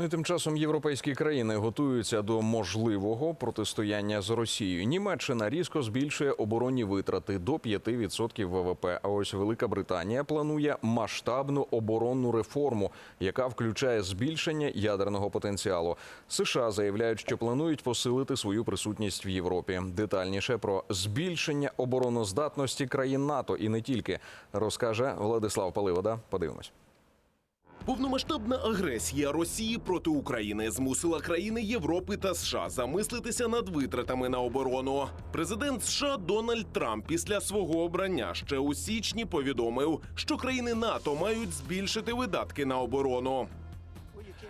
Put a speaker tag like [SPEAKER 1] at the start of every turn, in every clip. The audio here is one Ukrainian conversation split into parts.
[SPEAKER 1] Ну тим часом європейські країни готуються до можливого протистояння з Росією. Німеччина різко збільшує оборонні витрати до 5% ВВП. А ось Велика Британія планує масштабну оборонну реформу, яка включає збільшення ядерного потенціалу. США заявляють, що планують посилити свою присутність в Європі. Детальніше про збільшення обороноздатності країн НАТО і не тільки розкаже Владислав Паливода. Подивимось.
[SPEAKER 2] Повномасштабна агресія Росії проти України змусила країни Європи та США замислитися над витратами на оборону. Президент США Дональд Трамп після свого обрання ще у січні повідомив, що країни НАТО мають збільшити видатки на оборону.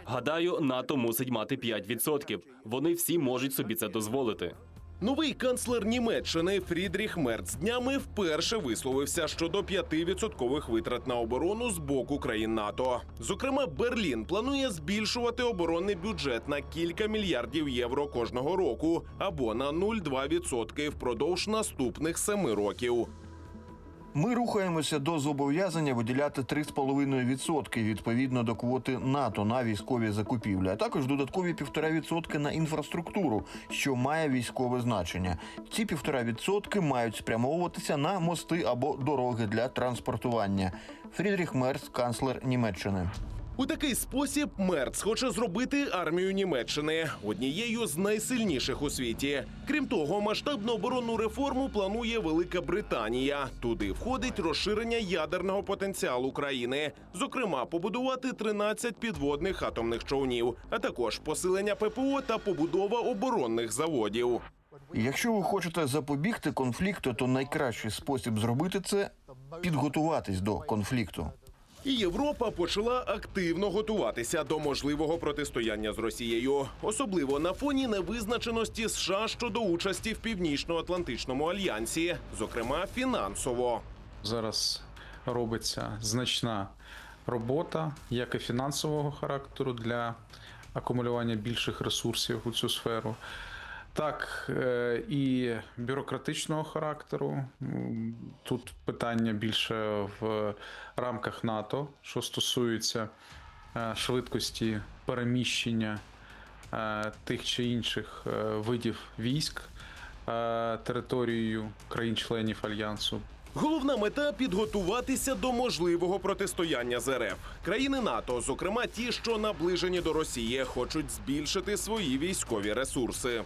[SPEAKER 3] Гадаю, НАТО мусить мати 5%. Вони всі можуть собі це дозволити.
[SPEAKER 2] Новий канцлер Німеччини Фрідріх Мерц днями вперше висловився щодо 5% витрат на оборону з боку країн НАТО. Зокрема, Берлін планує збільшувати оборонний бюджет на кілька мільярдів євро кожного року або на 0,2% впродовж наступних семи років.
[SPEAKER 4] Ми рухаємося до зобов'язання виділяти 3,5% відповідно до квоти НАТО на військові закупівлі, а також додаткові 1,5% на інфраструктуру, що має військове значення. Ці 1,5% мають спрямовуватися на мости або дороги для транспортування. Фрідріх Мерс, канцлер Німеччини.
[SPEAKER 2] У такий спосіб Мерц хоче зробити армію Німеччини однією з найсильніших у світі. Крім того, масштабну оборонну реформу планує Велика Британія. Туди входить розширення ядерного потенціалу країни, зокрема, побудувати 13 підводних атомних човнів, а також посилення ППО та побудова оборонних заводів.
[SPEAKER 4] Якщо ви хочете запобігти конфлікту, то найкращий спосіб зробити це підготуватись до конфлікту.
[SPEAKER 2] І Європа почала активно готуватися до можливого протистояння з Росією, особливо на фоні невизначеності США щодо участі в північно-атлантичному альянсі, зокрема фінансово.
[SPEAKER 5] Зараз робиться значна робота, як і фінансового характеру для акумулювання більших ресурсів у цю сферу, так е, і бюрократичного характеру. Тут питання більше в рамках НАТО, що стосується е, швидкості переміщення е, тих чи інших видів військ територією країн-членів альянсу.
[SPEAKER 2] Головна мета підготуватися до можливого протистояння з РФ. Країни НАТО, зокрема ті, що наближені до Росії, хочуть збільшити свої військові ресурси.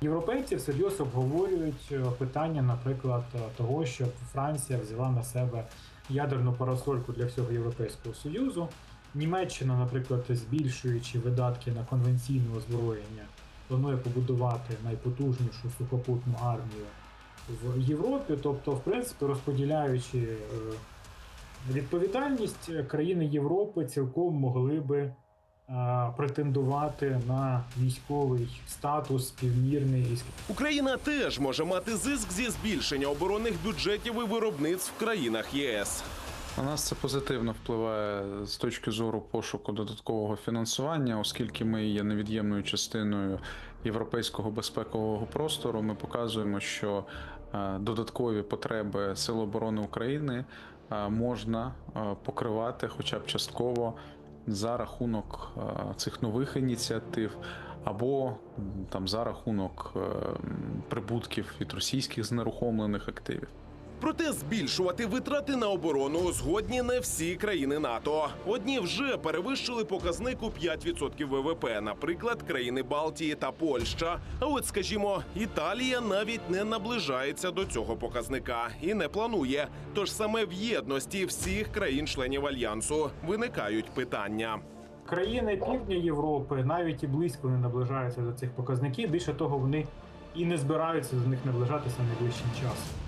[SPEAKER 6] Європейці всерйоз обговорюють е, питання, наприклад, е, того, щоб Франція взяла на себе ядерну парасольку для всього Європейського Союзу. Німеччина, наприклад, збільшуючи видатки на конвенційне озброєння, планує побудувати найпотужнішу сухопутну армію в Європі. Тобто, в принципі, розподіляючи е, відповідальність, країни Європи цілком могли би претендувати на військовий статус співмірний
[SPEAKER 2] Україна теж може мати зиск зі збільшення оборонних бюджетів і виробництв в країнах ЄС.
[SPEAKER 5] На нас це позитивно впливає з точки зору пошуку додаткового фінансування, оскільки ми є невід'ємною частиною європейського безпекового простору. Ми показуємо, що е, додаткові потреби Сил оборони України е, можна е, покривати, хоча б частково, за рахунок е, цих нових ініціатив. Або там за рахунок е, прибутків від російських знерухомлених активів.
[SPEAKER 2] Проте збільшувати витрати на оборону згодні не всі країни НАТО. Одні вже перевищили показник у 5% ВВП, наприклад, країни Балтії та Польща. А от, скажімо, Італія навіть не наближається до цього показника і не планує. Тож саме в єдності всіх країн-членів альянсу виникають питання.
[SPEAKER 6] країни Півдня Європи навіть і близько не наближаються до цих показників. Більше того, вони і не збираються до них наближатися найближчим часом.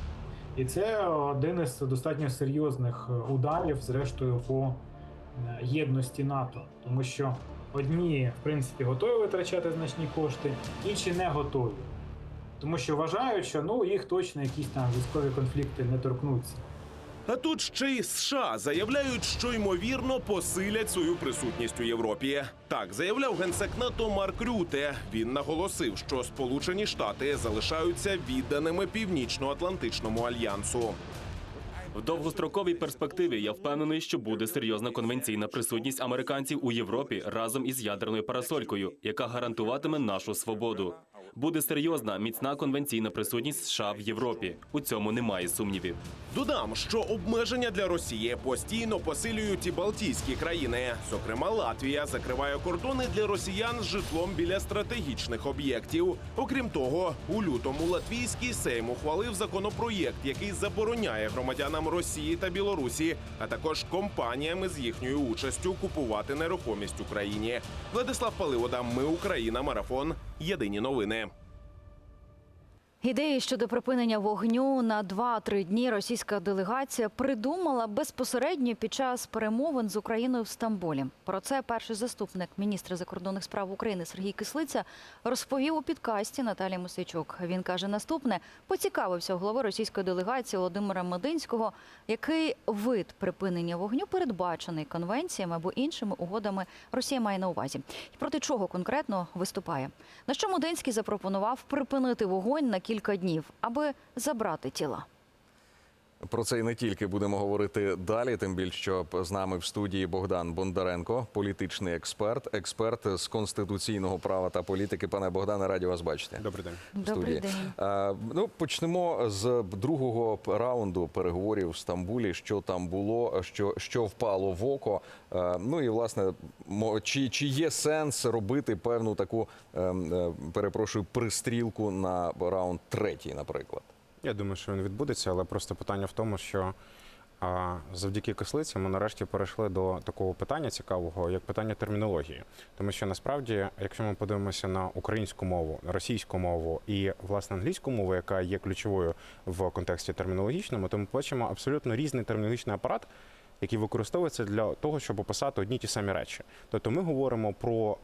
[SPEAKER 6] І це один із достатньо серйозних е, ударів, зрештою, по е, єдності НАТО, тому що одні, в принципі, готові витрачати значні кошти, інші не готові. Тому що вважають, що ну їх точно якісь там військові конфлікти не торкнуться.
[SPEAKER 2] А тут ще й США заявляють, що ймовірно посилять свою присутність у Європі. Так заявляв генсек НАТО Марк Рюте. Він наголосив, що Сполучені Штати залишаються відданими північно-атлантичному альянсу.
[SPEAKER 3] В довгостроковій перспективі я впевнений, що буде серйозна конвенційна присутність американців у Європі разом із ядерною парасолькою, яка гарантуватиме нашу свободу. Буде серйозна міцна конвенційна присутність США в Європі. У цьому немає сумнівів.
[SPEAKER 2] Додам, що обмеження для Росії постійно посилюють і Балтійські країни. Зокрема, Латвія закриває кордони для росіян з житлом біля стратегічних об'єктів. Окрім того, у лютому латвійський сейм ухвалив законопроєкт, який забороняє громадянам Росії та Білорусі, а також компаніями з їхньою участю купувати нерухомість Україні. Владислав Паливода, ми Україна, марафон. Єдині новини.
[SPEAKER 7] Ідеї щодо припинення вогню на 2-3 дні російська делегація придумала безпосередньо під час перемовин з Україною в Стамбулі. Про це перший заступник міністра закордонних справ України Сергій Кислиця розповів у підкасті Наталії Мосичук. Він каже наступне: поцікавився у голови російської делегації Володимира Мединського, який вид припинення вогню передбачений конвенціями або іншими угодами Росія має на увазі, і проти чого конкретно виступає. На що Мединський запропонував припинити вогонь на кілька днів, аби забрати тіла.
[SPEAKER 1] Про це і не тільки будемо говорити далі. Тим більше, що з нами в студії Богдан Бондаренко, політичний експерт, експерт з конституційного права та політики. Пане Богдане, раді вас бачити.
[SPEAKER 8] Добрий день.
[SPEAKER 1] в
[SPEAKER 7] Добрий
[SPEAKER 1] студії.
[SPEAKER 7] день.
[SPEAKER 1] Е, ну, почнемо з другого раунду переговорів в Стамбулі. Що там було, що, що впало в око. Е, ну і власне, мо- чи, чи є сенс робити певну таку, е, е, перепрошую, пристрілку на раунд третій, наприклад.
[SPEAKER 8] Я думаю, що він відбудеться, але просто питання в тому, що а, завдяки кислиці ми нарешті перейшли до такого питання цікавого, як питання термінології. Тому що насправді, якщо ми подивимося на українську мову, російську мову і власне англійську мову, яка є ключовою в контексті термінологічному, то ми бачимо абсолютно різний термінологічний апарат. Який використовується для того, щоб описати одні ті самі речі. Тобто ми говоримо про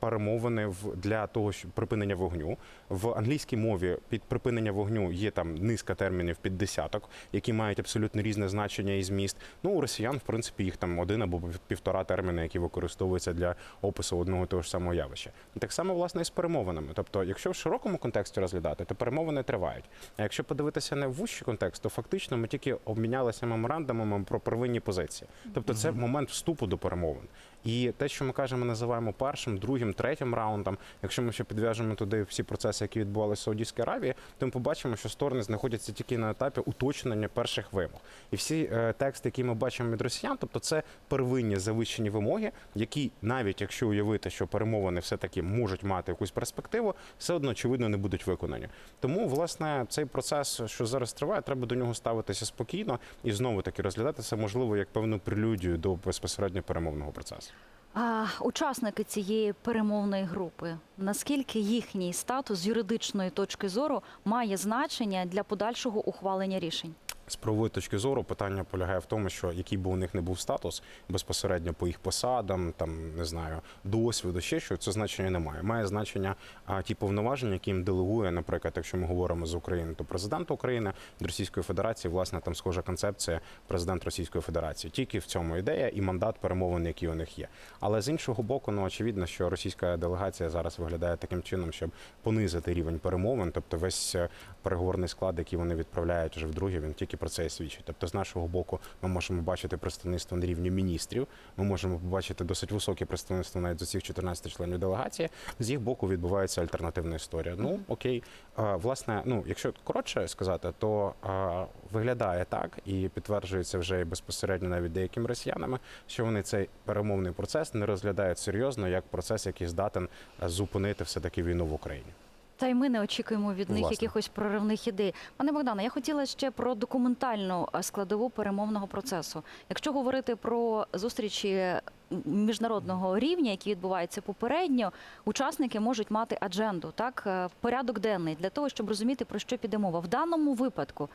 [SPEAKER 8] перемовини в для того, щоб припинення вогню в англійській мові під припинення вогню є там низка термінів під десяток, які мають абсолютно різне значення і зміст. Ну у росіян, в принципі, їх там один або півтора терміни, які використовуються для опису одного і того ж самого явища. Так само власне і з перемовинами. Тобто, якщо в широкому контексті розглядати, то перемовини тривають. А якщо подивитися на вущий контекст, то фактично ми тільки обмінялися меморандумами про первинні позиції. Тобто, це момент вступу до перемовин. І те, що ми кажемо, називаємо першим, другим, третім раундом. Якщо ми ще підв'яжемо туди всі процеси, які відбувалися в Саудівській Аравії, то ми побачимо, що сторони знаходяться тільки на етапі уточнення перших вимог. І всі е, тексти, які ми бачимо від росіян, тобто це первинні завищені вимоги, які навіть якщо уявити, що перемовини все таки можуть мати якусь перспективу, все одно очевидно не будуть виконані. Тому власне цей процес, що зараз триває, треба до нього ставитися спокійно і знову таки розглядати це можливо як певну прелюдію до безпосередньо перемовного процесу.
[SPEAKER 7] А учасники цієї перемовної групи, наскільки їхній статус з юридичної точки зору має значення для подальшого ухвалення рішень?
[SPEAKER 8] З правової точки зору питання полягає в тому, що який би у них не був статус безпосередньо по їх посадам, там не знаю, досвіду, ще що це значення немає. Має значення а, ті повноваження, які їм делегує, наприклад, якщо ми говоримо з України, то президент України з Російської Федерації, власне, там схожа концепція президент Російської Федерації. Тільки в цьому ідея і мандат перемовин, які у них є. Але з іншого боку, ну очевидно, що російська делегація зараз виглядає таким чином, щоб понизити рівень перемовин, тобто весь е, переговорний склад, який вони відправляють вже вдруге, він тільки про це свідчить. Тобто, з нашого боку, ми можемо бачити представництво на рівні міністрів. Ми можемо побачити досить високе представництво навіть з усіх 14 членів делегації. З їх боку відбувається альтернативна історія. Ну окей, А, власне, ну якщо коротше сказати, то а, виглядає так і підтверджується вже і безпосередньо навіть деякими росіянами, що вони цей перемовний процес не розглядають серйозно як процес, який здатен е, зупинити все таки війну в Україні.
[SPEAKER 7] Та й ми не очікуємо від них
[SPEAKER 8] Власне.
[SPEAKER 7] якихось проривних ідей. Пане Богдане, я хотіла ще про документальну е, складову перемовного процесу. Якщо говорити про зустрічі міжнародного рівня, які відбуваються попередньо, учасники можуть мати адженду, так е, порядок денний для того, щоб розуміти про що піде мова. В даному випадку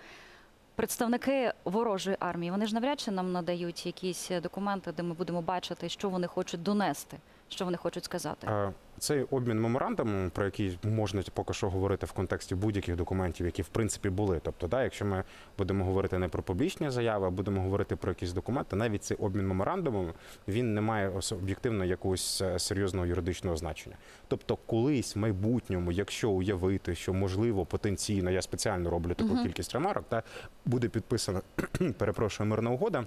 [SPEAKER 7] представники ворожої армії вони ж навряд чи нам надають якісь документи, де ми будемо бачити, що вони хочуть донести, що вони хочуть сказати.
[SPEAKER 8] Цей обмін меморандумом, про який можна поки що говорити в контексті будь-яких документів, які в принципі були. Тобто, да, якщо ми будемо говорити не про публічні заяви, а будемо говорити про якісь документи, навіть цей обмін меморандумом він не має об'єктивно якогось е, серйозного юридичного значення. Тобто, колись в майбутньому, якщо уявити, що можливо потенційно, я спеціально роблю таку кількість ремарок, та буде підписана перепрошую мирна угода.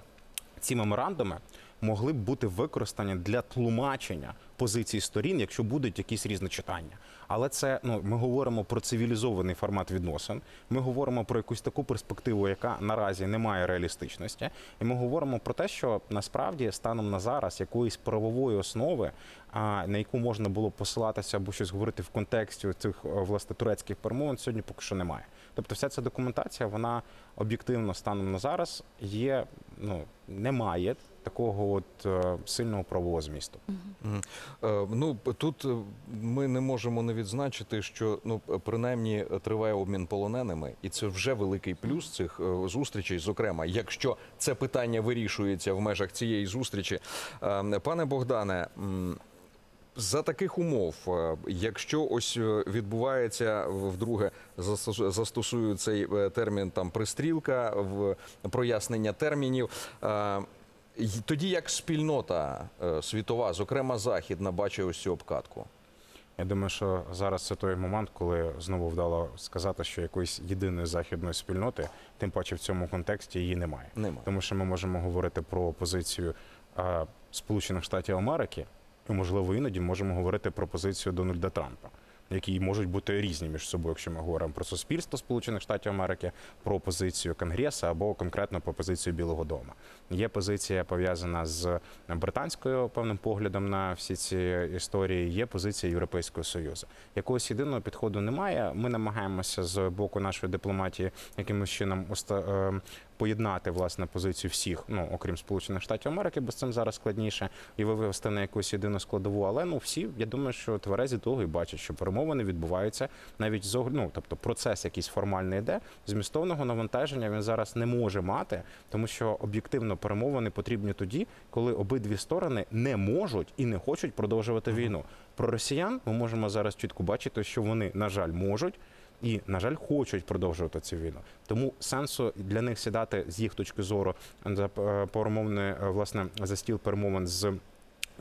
[SPEAKER 8] Ці меморандуми могли б бути використані для тлумачення позицій сторін, якщо будуть якісь різночитання. Але це ну ми говоримо про цивілізований формат відносин. Ми говоримо про якусь таку перспективу, яка наразі не має реалістичності, і ми говоримо про те, що насправді станом на зараз якоїсь правової основи, а, на яку можна було посилатися або щось говорити в контексті цих е, власне турецьких перемовин, сьогодні поки що немає. Тобто, вся ця документація, вона об'єктивно станом на зараз є, ну немає такого от е, сильного правового змісту.
[SPEAKER 1] Е, Ну тут е, ми не можемо не відзначити, що ну принаймні триває обмін полоненими, і це вже великий плюс цих зустрічей. Зокрема, якщо це питання вирішується в межах цієї зустрічі, Е, пане Богдане. За таких умов, е, якщо ось е, відбувається вдруге застосу- застосую цей е, термін там пристрілка в прояснення термінів. Тоді як спільнота світова, зокрема західна, бачить ось цю обкатку.
[SPEAKER 8] Я думаю, що зараз це той момент, коли знову вдало сказати, що якоїсь єдиної західної спільноти, тим паче в цьому контексті її немає.
[SPEAKER 1] Немає.
[SPEAKER 8] Тому що ми можемо говорити про позицію Сполучених Штатів Америки, і можливо іноді можемо говорити про позицію Дональда Трампа. Які можуть бути різні між собою, якщо ми говоримо про суспільство Сполучених Штатів Америки, про позицію Конгресу або конкретно про позицію Білого Дому. Є позиція пов'язана з британською певним поглядом на всі ці історії. Є позиція Європейського союзу. Якогось єдиного підходу немає. Ми намагаємося з боку нашої дипломатії якимось чином е, поєднати власне позицію всіх, ну окрім Сполучених Штатів Америки, бо з цим зараз складніше, і вивести на якусь єдину складову. Але ну всі, я думаю, що тверезі того і бачать, що перемовини відбуваються навіть з ну, тобто процес якийсь формальний йде. Змістовного навантаження він зараз не може мати, тому що об'єктивно перемовини потрібні тоді, коли обидві сторони не можуть і не хочуть продовжувати війну. Про росіян ми можемо зараз чітко бачити, що вони, на жаль, можуть. І, на жаль, хочуть продовжувати цю війну. Тому сенсу для них сідати з їх точки зору за е, перемовне е, власне за стіл перемовин з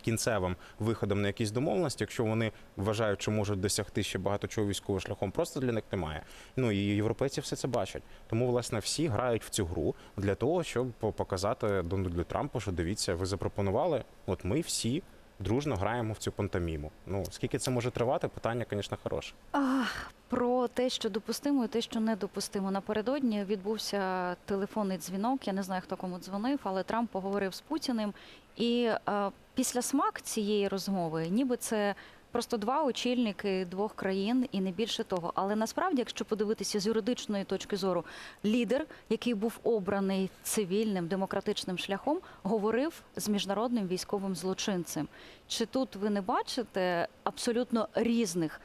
[SPEAKER 8] кінцевим виходом на якісь домовленості, якщо вони вважають, що можуть досягти ще багато чого військовим шляхом, просто для них немає. Ну і європейці все це бачать. Тому, власне, всі грають в цю гру для того, щоб показати Дональду Трампу, що дивіться, ви запропонували. От ми всі дружно граємо в цю пантоміму. Ну скільки це може тривати? Питання, звісно, хороше.
[SPEAKER 7] Ах, про те, що допустимо, і те, що недопустимо. Напередодні відбувся телефонний дзвінок. Я не знаю, хто кому дзвонив, але Трамп поговорив з Путіним. І е, після смак цієї розмови, ніби це просто два очільники двох країн і не більше того. Але насправді, якщо подивитися з юридичної точки зору, лідер, який був обраний цивільним демократичним шляхом, говорив з міжнародним військовим злочинцем. Чи тут ви не бачите абсолютно різних?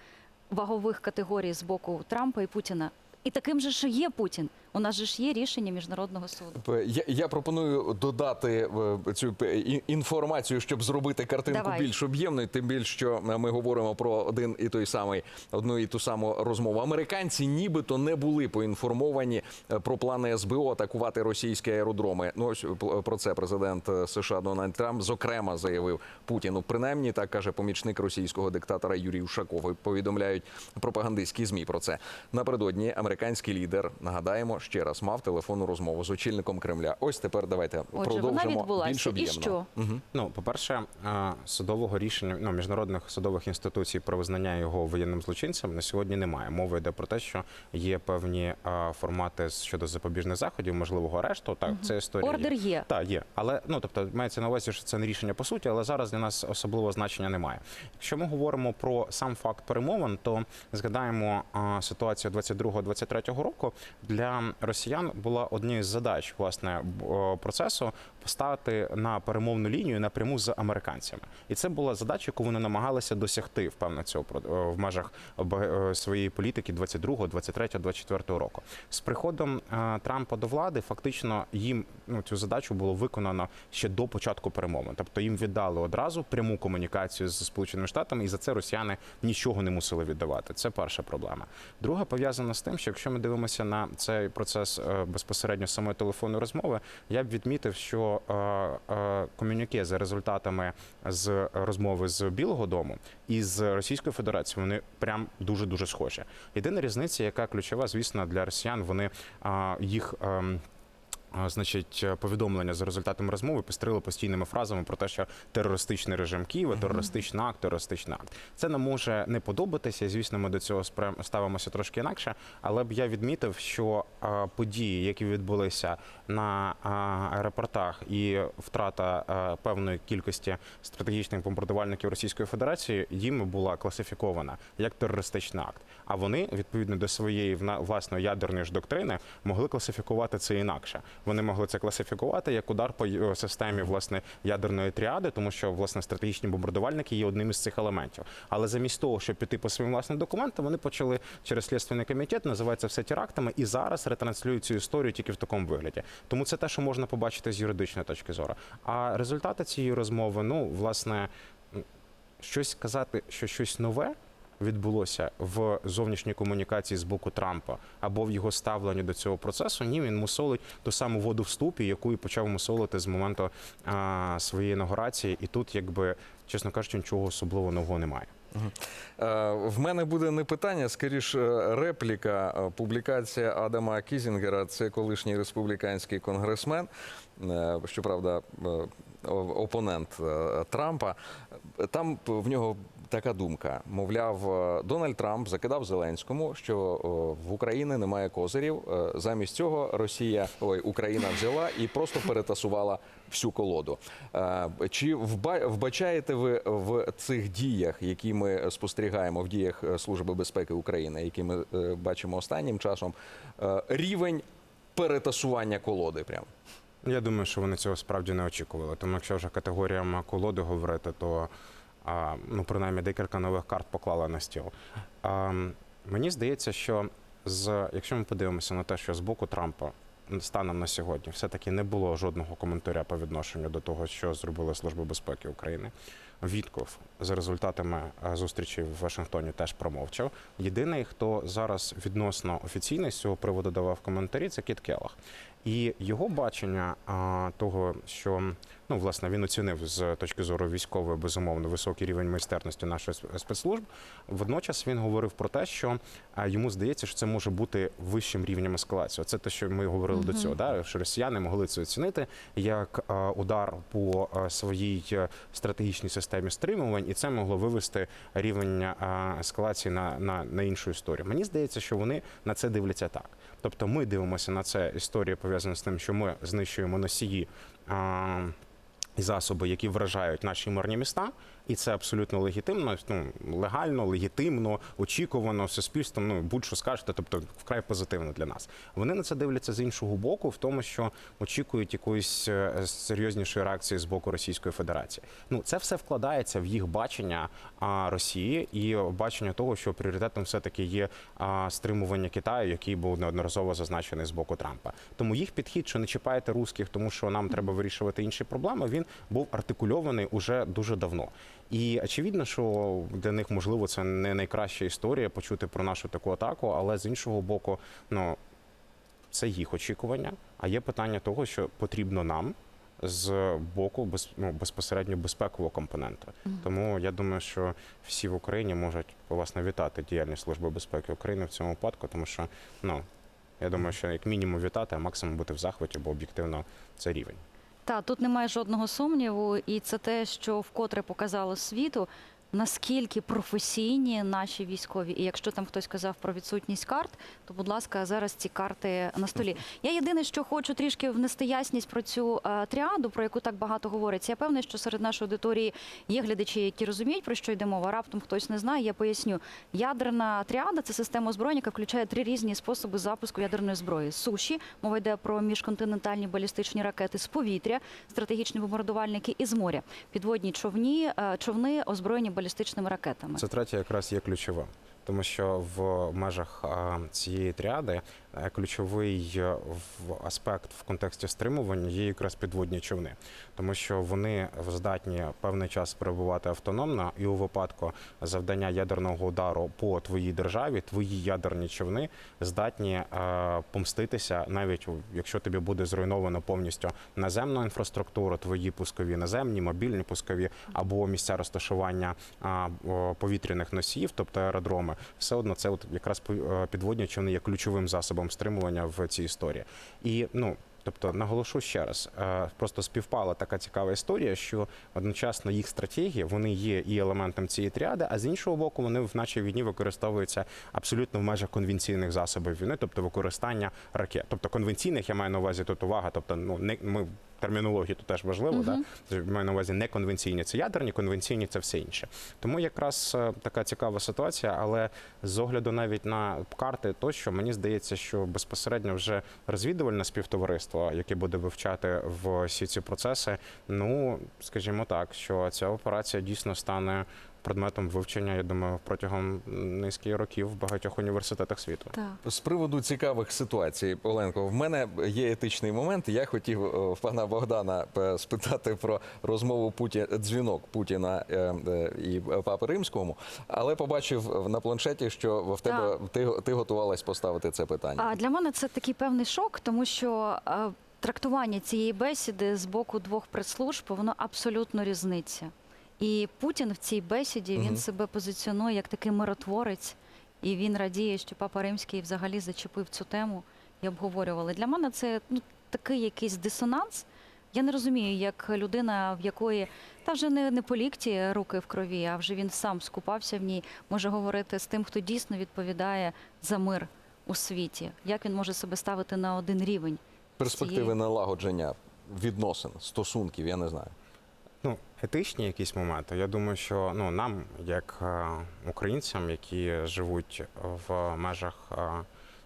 [SPEAKER 7] вагових категорій з боку Трампа і Путіна. І таким же ж є Путін. У нас же ж є рішення міжнародного суду.
[SPEAKER 1] Я, я пропоную додати е, цю інформацію, щоб зробити картинку
[SPEAKER 7] Давай.
[SPEAKER 1] більш об'ємною. Тим більше, що ми говоримо про один і той самий одну і ту саму розмову. Американці нібито не були поінформовані е, про плани СБО атакувати російські аеродроми. Ну ось про це президент е, США Дональд Трамп зокрема заявив Путіну. Принаймні так каже помічник російського диктатора Юрій Ушаков. Повідомляють пропагандистські змі про це. Напередодні американський лідер нагадаємо ще раз мав телефонну розмову з очільником Кремля. Ось тепер давайте
[SPEAKER 7] Отже, вона
[SPEAKER 1] продовжимо більш
[SPEAKER 7] відбулася. І що?
[SPEAKER 1] Мгм.
[SPEAKER 8] Ну, по-перше, е, судового рішення ну, міжнародних судових інституцій про визнання його воєнним злочинцем на сьогодні немає. Мова йде про те, що є певні формати щодо запобіжних заходів, можливого арешту. Так, це історія.
[SPEAKER 7] Ордер є.
[SPEAKER 8] Так, є. Але ну тобто мається на увазі, що це не рішення по суті, але зараз для нас особливого значення немає. Якщо ми говоримо про сам факт перемовин, то згадаємо ситуацію 22-23 23-го року для росіян була однією з задач власне процесу поставити на перемовну лінію напряму з американцями, і це була задача, яку вони намагалися досягти впевнено цього про- в межах е, своєї політики 22, 23, 24 року. З приходом е, Трампа до влади фактично їм ну, цю задачу було виконано ще до початку перемовин. Тобто їм віддали одразу пряму комунікацію з Сполученими Штатами, і за це росіяни нічого не мусили віддавати. Це перша проблема. Друга пов'язана з тим, що якщо ми дивимося на цей процес е, безпосередньо самої телефонної розмови, я б відмітив, що е, комюніке за результатами з розмови з Білого Дому і з Російською Федерацією вони прям дуже дуже схожі. Єдина різниця, яка ключова, звісно, для росіян, вони їх. Значить, повідомлення за результатами розмови пестрили постійними фразами про те, що терористичний режим Києва, терористичний акт, терористичний акт. Це нам може не подобатися. Звісно, ми до цього ставимося трошки інакше. Але б я відмітив, що події, які відбулися на аеропортах, і втрата певної кількості стратегічних бомбардувальників Російської Федерації, їм була класифікована як терористичний акт. А вони відповідно до своєї власної ядерної ж доктрини могли класифікувати це інакше. Вони могли це класифікувати як удар по системі власне ядерної тріади, тому що власне стратегічні бомбардувальники є одним із цих елементів. Але замість того, щоб піти по своїм власним документам, вони почали через слідственний комітет називати це все терактами і зараз ретранслюють цю історію тільки в такому вигляді. Тому це те, що можна побачити з юридичної точки зору. А результати цієї розмови, ну власне, щось сказати, що щось нове відбулося в зовнішній комунікації з боку Трампа або в його ставленні до цього процесу. Ні, він мусолить ту саму воду в ступі, яку і почав мусолити з моменту а, своєї інаугурації. І тут, якби чесно кажучи, нічого особливо нового немає.
[SPEAKER 1] Е, В мене буде не питання, скоріш е, репліка. Е, Публікація Адама Кізінгера, це колишній республіканський конгресмен, щоправда, опонент Трампа. Там в нього така думка: мовляв, е, Дональд Трамп закидав Зеленському, що в Україні немає козирів. Е, Замість цього Росія, ой, Україна взяла і просто перетасувала всю колоду. Е, Чи вба- вбачаєте ви в цих діях, які ми спостерігаємо в діях е, Служби безпеки України, які ми е, бачимо останнім часом, е, рівень перетасування колоди? Прям
[SPEAKER 8] Я думаю, що вони цього справді не очікували. Тому якщо вже категоріями колоди говорити, то ну принаймні декілька нових карт поклали на стіл. Мені здається, що з якщо ми подивимося на те, що з боку Трампа станом на сьогодні все-таки не було жодного коментаря по відношенню до того, що зробила Служба безпеки України. Вітков за результатами е, зустрічі в Вашингтоні теж промовчав. Єдиний, хто зараз відносно офіційно з цього приводу давав коментарі, це Кіт Келлах. І його бачення а, того, що ну власне він оцінив з точки зору військової безумовно високий рівень майстерності нашої спецслужб. Водночас він говорив про те, що а, йому здається, що це може бути вищим рівнем ескалації. Це те, що ми говорили до цього, да що росіяни могли це оцінити як а, удар по а, своїй е, стратегічній системі стримувань, і це могло вивести рівень а, ескалації на, на, на іншу історію. Мені здається, що вони на це дивляться так. Тобто ми дивимося на це історія пов'язана з тим, що ми знищуємо носії. Засоби, які вражають наші мирні міста, і це абсолютно легітимно, ну легально, легітимно, очікувано суспільством. Ну будь-що скажете, тобто вкрай позитивно для нас. Вони на це дивляться з іншого боку, в тому, що очікують якоїсь е, серйознішої реакції з боку Російської Федерації. Ну це все вкладається в їх бачення Росії і бачення того, що пріоритетом все таки є стримування Китаю, який був неодноразово зазначений з боку Трампа. Тому їх підхід, що не чіпайте русських, тому що нам треба вирішувати інші проблеми. Він був артикульований уже дуже давно. І очевидно, що для них можливо це не найкраща історія почути про нашу таку атаку, але з іншого боку, ну це їх очікування. А є питання того, що потрібно нам з боку без, ну, безпосередньо безпекового компоненту. Тому я думаю, що всі в Україні можуть власне вітати діяльність Служби безпеки України в цьому випадку, тому що ну я думаю, що як мінімум вітати, а максимум бути в захваті, бо об'єктивно це рівень.
[SPEAKER 7] Та тут немає жодного сумніву, і це те, що вкотре показало світу. Наскільки професійні наші військові. І якщо там хтось казав про відсутність карт, то будь ласка, зараз ці карти на столі. Я єдине, що хочу трішки внести ясність про цю е, тріаду, про яку так багато говориться. Я певна, що серед нашої аудиторії є глядачі, які розуміють про що йде мова. Раптом хтось не знає. Я поясню. Ядерна тріада це система озброєння, яка включає три різні способи запуску ядерної зброї: суші, мова йде про міжконтинентальні балістичні ракети з повітря, стратегічні бомбардувальники і з моря, підводні човні, е, човни озброєні балістичними ракетами.
[SPEAKER 8] Це третя якраз є ключовим. Тому що в межах цієї тріади е, ключовий е, аспект в контексті стримування є якраз підводні човни, тому що вони здатні певний час перебувати автономно, і у випадку завдання ядерного удару по твоїй державі, твої ядерні човни здатні е, помститися, навіть якщо тобі буде зруйновано повністю наземну інфраструктуру, твої пускові наземні, мобільні пускові або місця розташування повітряних носіїв, тобто аеродроми, все одно це от якраз е, підводні човни є ключовим засобом стримування в цій історії. І ну. Тобто наголошу ще раз, е, просто співпала така цікава історія, що одночасно їх стратегії вони є і елементом цієї тріади, а з іншого боку, вони в нашій війні використовуються абсолютно в межах конвенційних засобів війни, тобто використання ракет. Тобто конвенційних я маю на увазі тут увага. Тобто, ну не ми термінології тут теж важливо, да маю на увазі не конвенційні, це ядерні, конвенційні це все інше. Тому якраз е, така цікава ситуація, але з огляду навіть на карти, тощо мені здається, що безпосередньо вже розвідувальне співтовариство, яке буде вивчати в всі ці процеси, ну скажімо так, що ця операція дійсно стане предметом вивчення, я думаю, протягом низки років в багатьох університетах світу.
[SPEAKER 7] Так.
[SPEAKER 1] З приводу цікавих ситуацій, Оленко, в мене є етичний момент. Я хотів е, в пана Богдана е, спитати про розмову Путі... дзвінок Путіна е, і Папи Римському, але побачив на планшеті, що в тебе ти, ти готувалась поставити це питання.
[SPEAKER 7] А для мене це такий певний шок, тому що трактування цієї бесіди з боку двох прес-служб воно абсолютно різниця. І Путін в цій бесіді він себе позиціонує як такий миротворець, і він радіє, що Папа Римський взагалі зачепив цю тему і обговорювали. Для мене це ну такий якийсь дисонанс. Я не розумію, як людина, в якої та вже не, не по лікті руки в крові, а вже він сам скупався в ній, може говорити з тим, хто дійсно відповідає за мир у світі. Як він може себе ставити на один рівень?
[SPEAKER 1] Перспективи
[SPEAKER 7] цієї-
[SPEAKER 1] налагодження відносин, стосунків, я не знаю.
[SPEAKER 8] Ну, етичні якісь моменти. Я думаю, що ну нам, як е, українцям, які живуть в межах е,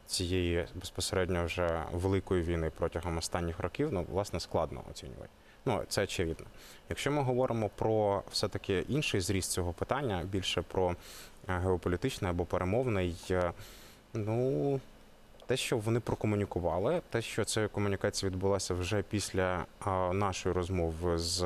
[SPEAKER 8] цієї безпосередньо вже великої війни протягом останніх років, ну власне складно оцінювати. Ну це очевидно. Якщо ми говоримо про все-таки інший зріст цього питання, більше про е, геополітичний або перемовний, ну те, що вони прокомунікували, те, що ця комунікація відбулася вже після нашої розмови з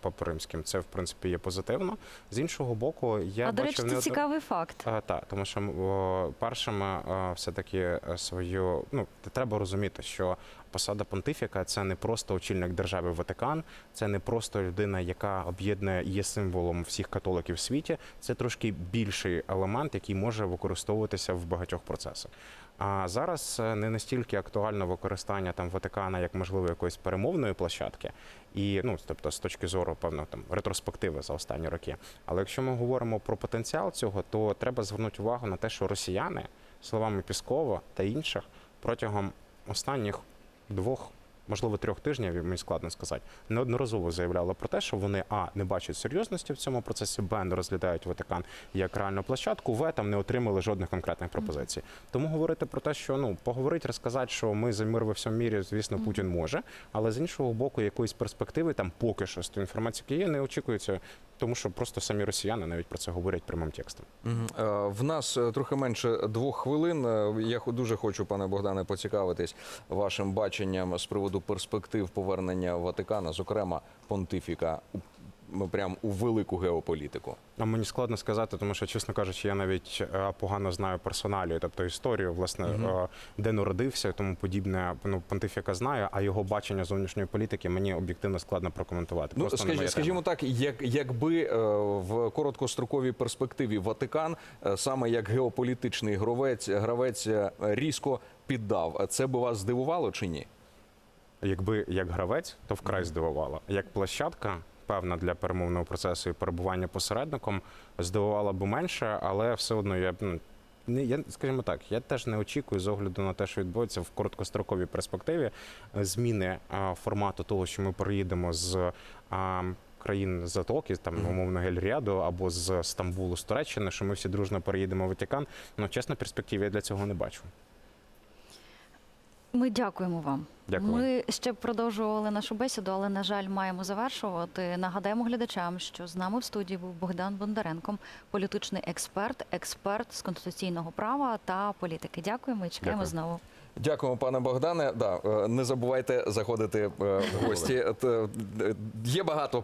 [SPEAKER 8] Папою це в принципі є позитивно. З іншого боку, я
[SPEAKER 7] а до речі, це
[SPEAKER 8] не
[SPEAKER 7] цікавий факт.
[SPEAKER 8] так, тому що першими е, все-таки е, свою ну треба розуміти, що посада понтифіка це не просто очільник держави Ватикан, це не просто людина, яка об'єднує і є символом всіх католиків в світі. Це трошки більший елемент, який може використовуватися в багатьох процесах. А зараз е, не настільки актуально використання там Ватикана як можливо якоїсь перемовної площадки, і ну тобто з точки зору певно там ретроспективи за останні роки. Але якщо ми говоримо про потенціал цього, то треба звернути увагу на те, що росіяни, словами Піскова та інших, протягом останніх двох, можливо, трьох тижнів, мені складно сказати, неодноразово заявляли про те, що вони а не бачать серйозності в цьому процесі, б не розглядають Ватикан як реальну площадку, в там не отримали жодних конкретних пропозицій. Тому говорити про те, що ну поговорити, розказати, що ми за мир во всьому мірі, звісно, Путін може, але з іншого боку, якоїсь перспективи там поки що з тією інформації яка є, не очікується, тому що просто самі росіяни навіть про це говорять прямим текстом.
[SPEAKER 1] Е, В нас е, трохи менше двох хвилин. Е, Я дуже хочу, пане Богдане, поцікавитись вашим баченням з приводу перспектив повернення Ватикана, зокрема понтифіка, прям у велику геополітику.
[SPEAKER 8] А мені складно сказати, тому що, чесно кажучи, я навіть е, погано знаю персоналію, тобто історію, власне, е, де народився тому подібне. Ну, понтифіка знаю, а його бачення зовнішньої політики мені об'єктивно складно прокоментувати.
[SPEAKER 1] Ну, скажі, скажімо
[SPEAKER 8] тема.
[SPEAKER 1] так, як, якби е, в короткостроковій перспективі Ватикан саме як геополітичний гравець, гравець різко піддав, це би вас здивувало чи ні?
[SPEAKER 8] Якби як гравець, то вкрай здивувало. Як площадка, певна для перемовного процесу і перебування посередником, здивувала б менше, але все одно я б ну, не я, скажімо так, я теж не очікую з огляду на те, що відбудеться в короткостроковій перспективі е, зміни а, формату того, що ми приїдемо з а, країн Затоки, там умовно Гельріаду або з Стамбулу, з Туреччини, що ми всі дружно переїдемо в Ватикан. Ну чесно, перспективи я для цього не бачу.
[SPEAKER 7] Ми дякуємо вам.
[SPEAKER 8] Дякую.
[SPEAKER 7] Ми ще б продовжували нашу бесіду, але на жаль, маємо завершувати. Нагадаємо глядачам, що з нами в студії був Богдан Бондаренко, політичний експерт, експерт з конституційного права та політики. Дякуємо і чекаємо
[SPEAKER 8] Дякую.
[SPEAKER 7] знову.
[SPEAKER 1] Дякуємо, пане Богдане. Да, е, не забувайте заходити е, в гості. Е, Є багато